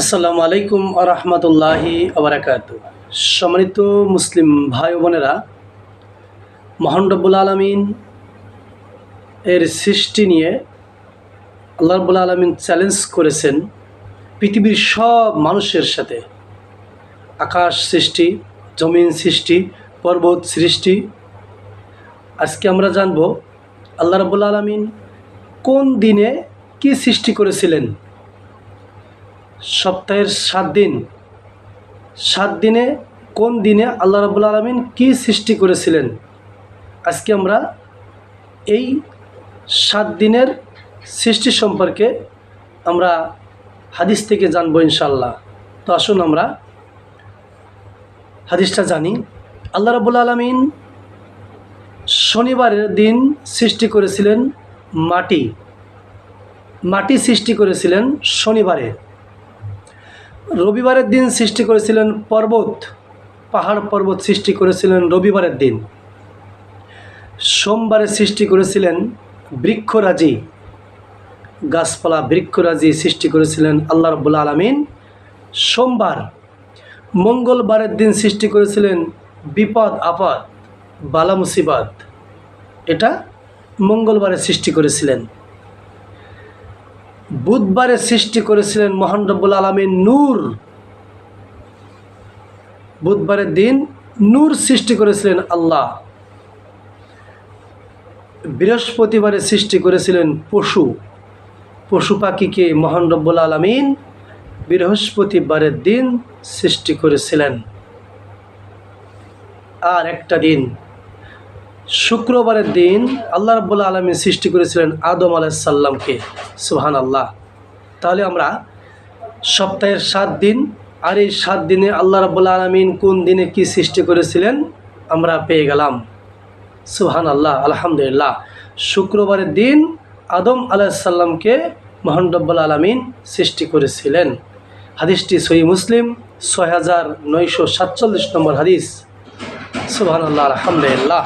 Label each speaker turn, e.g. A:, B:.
A: আসসালামু আলাইকুম আরহামতুল্লাহি আবরাকাত সম্মানিত মুসলিম ভাই বোনেরা, মহান আলমিন এর সৃষ্টি নিয়ে আল্লাহ রব্বুল আলমিন চ্যালেঞ্জ করেছেন পৃথিবীর সব মানুষের সাথে। আকাশ সৃষ্টি, জমিন সৃষ্টি, পর্বত সৃষ্টি। আজকে আমরা জানব আল্লাহ রব্বুল আলমিন কোন দিনে কি সৃষ্টি করেছিলেন? সপ্তাহের সাত দিন। সাত দিনে কোন দিনে আল্লাহ রাবুল আলমিন কী সৃষ্টি করেছিলেন? আজকে আমরা এই সাত দিনের সৃষ্টি সম্পর্কে আমরা হাদিস থেকে জানব ইনশাল্লাহ তো আসুন আমরা হাদিসটা জানি। আল্লাহ রাবুল আলমিন শনিবারের দিন সৃষ্টি করেছিলেন মাটি। মাটি সৃষ্টি করেছিলেন শনিবারে। রবিবারের দিন সৃষ্টি করেছিলেন পর্বত, পাহাড় পর্বত সৃষ্টি করেছিলেন রবিবারের দিন। সোমবারে সৃষ্টি করেছিলেন বৃক্ষরাজি, গাছপালা বৃক্ষরাজি সৃষ্টি করেছিলেন আল্লাহ রব্বুল আলমিন। সোমবার, মঙ্গলবারের দিন সৃষ্টি করেছিলেন বিপদ, আপদ বালা মুসিবাদ এটা মঙ্গলবারে সৃষ্টি করেছিলেন। বুধবারে সৃষ্টি করেছিলেন মহান রব্বুল আলমীর নূর। বুধবারের দিন নূর সৃষ্টি করেছিলেন আল্লাহ। বৃহস্পতিবারে সৃষ্টি করেছিলেন পশু। পশু পাখিকে মহান রব্বুল আলমিন বৃহস্পতিবারের দিন সৃষ্টি করেছিলেন। আর একটা দিন, শুক্রবারের দিন আল্লাহ রব্বুল্লা আলমী সৃষ্টি করেছিলেন আদম আলাইসাল্লামকে সুহান আল্লাহ তাহলে আমরা সপ্তাহের সাত দিন, আর এই সাত দিনে আল্লাহ রব্বুল্লা আলমিন কোন দিনে কি সৃষ্টি করেছিলেন আমরা পেয়ে গেলাম। সুহান আল্লাহ আলহামদুলিল্লাহ। শুক্রবারের দিন আদম আলাইসাল্লামকে মহান রব্বুল আলমিন সৃষ্টি করেছিলেন। হাদিসটি সহি মুসলিম, ছয় হাজার নয়শো সাতচল্লিশ নম্বর হাদিস। সুহান আল্লাহ আলহামদুলিল্লাহ।